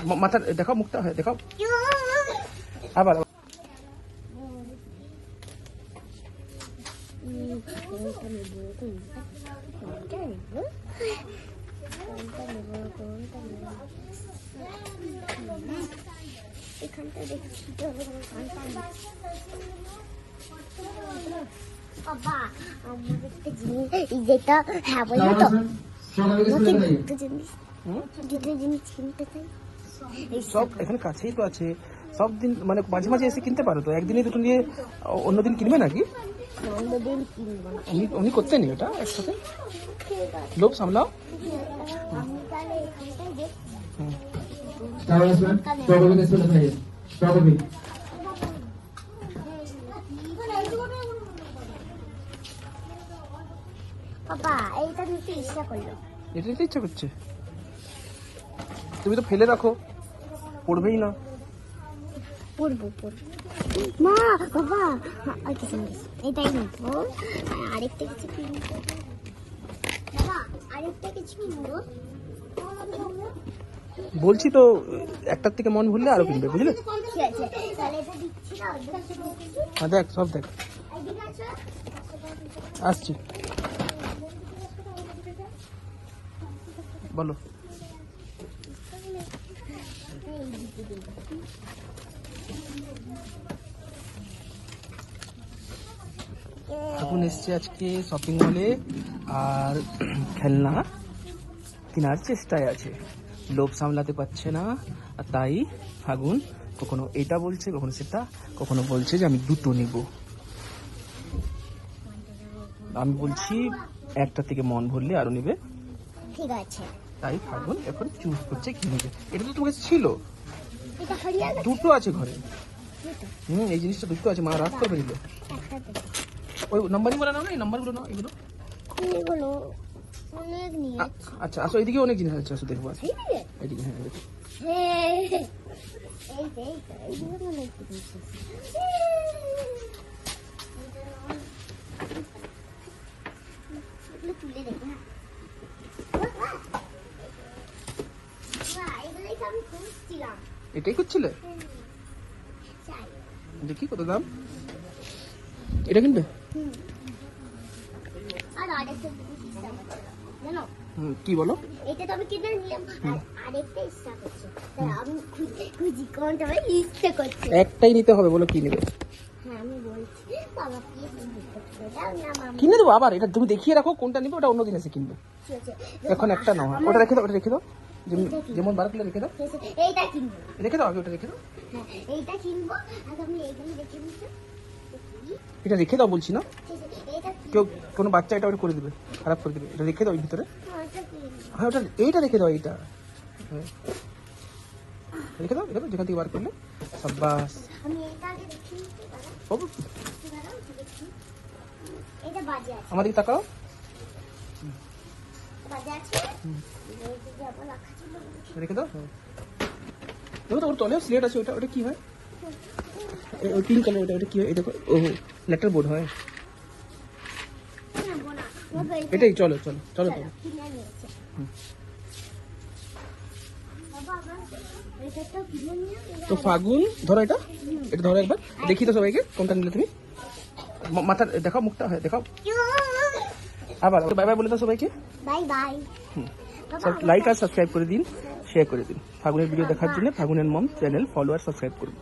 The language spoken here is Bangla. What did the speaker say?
মা- মাথা দেখাও মুখটা হ্যাঁ দেখাও আবার আবার। কোনটা নেব কোনটা কোনটা নেব কোনটা নেব কোনটা নেব এখানটা দেখছি তো কোনটা নেব বাবা আমার একটা জিনিস এই যেটা হ্যাঁ বলো তো আমাকে দুটো জিনিস হুম? দুটো জিনিস কিনতে চাই এই সব এখানে কাছেই তো আছে। সব দিন মানে মাঝে মাঝে এসে কিনতে পারো তো। একদিনে দুটো নিয়ে অন্যদিন কিনবে নাকি? উনি উনি করতে নি ওটা একসাথে। লোভ সামলাও। এটা নিতে ইচ্ছা করছে? তুমি তো ফেলে রাখো। পড়বেই না। পড়ব পড়ব। মা বাবা আর কিছু না এটাই নিবো আরেকটা কিছু কিনবো বাবা আরেকটা কিছু কিনবো বলছি তো একটার থেকে মন ভুললে আরও কিনবে বুঝলে। হ্যাঁ দেখ সব দেখ। আসছি। বলো। এখন এসছে আজকে শপিং মলে আর খেলনা কেনার চেষ্টায় আছে। লোভ সামলাতে পারছে না, আর তাই ফাগুন কখনো এটা বলছে, কখনো সেটা, কখনো বলছে যে আমি দুটো নিব। আমি বলছি, একটা থেকে মন ভরলে আরও নেবে। ঠিক আছে। তাই ফাগুন এখন চুজ করছে কি নেবে? এটা তো তোমার কাছে ছিল দুটো আছে ঘরে। হুম এই জিনিসটা দুটো আছে মা রাত করবে দেবো। ওই নাম্বারই বলে নাও না এই নাম্বারগুলো নাও এগুলো আচ্ছা আসো এদিকে অনেক জিনিস আছে আসো দেখব? এদিকে হ্যাঁ এদিকে। হ্যাঁ। এই যে, এই যে, এইগুলো মনে হয় একটু বেশি। এগুলো তুলে দেখো না। বাবা! বাবা, এগুলোই তো খুঁজছিলাম। এটাই করছিলে। দেখি কত দাম। এটা কিনবে? কি বলো? এটা তো আমি কিনে নিলাম আরেকটা ইচ্ছা করছে আমি খুঁজি খুঁজি কোনটা আমার করছে। একটাই নিতে হবে বলো কি নেবে? হ্যাঁ কিনে দেবো আবার এটা তুমি দেখিয়ে রাখো কোনটা নিবে ওটা অন্য দিন এসে কিনবে এখন একটা নাও। ওটা রেখে দাও ওটা রেখে দাও। যেমন- বার করলে রেখে দাও। এইটা কিনবো। রেখে দাও আগে ওটা রেখে দাও। হ্যাঁ এইটা কিনবো আমি এইখানে দেখে নিচ্ছি এটা রেখে দাও বলছি না। কেউ কোনো বাচ্চা এটা ওটা করে দেবে খারাপ করে দেবে। এটা রেখে দাও ওই ভিতরে। হ্যাঁ, এটা হ্যাঁ ওটা এইটা রেখে দাও এইটা। হ্যাঁ। রেখে দাও রেখে দাও যেখান থেকে বার করলে। সাব্বাস। আমি এইটা রাখা রেখে দাও। হ্যাঁ দেখো তো ওর তলেও স্লেট আছে ওটা ওটা কি হয়? ওই পিঙ্ক কালার ওটা ওটা কি হয়? এটা ও লেটার বোর্ড হয়। এটাই চলো চলো চলো চলো, তো ফাগুন ধরো এটা। এটা ধরো একবার। দেখি তো সবাইকে কোনটা নিলে তুমি। মা- মাথা দেখাও মুখটা হ্যাঁ দেখাও। আবার বাই বাই বলে দাও সবাইকে। বাই বাই লাইক আর সাবস্ক্রাইব করে দিন শেয়ার করে দিন। ফাগুনের ভিডিও দেখার জন্য ফাগুনের মম চ্যানেল ফলো আর সাবস্ক্রাইব করুন।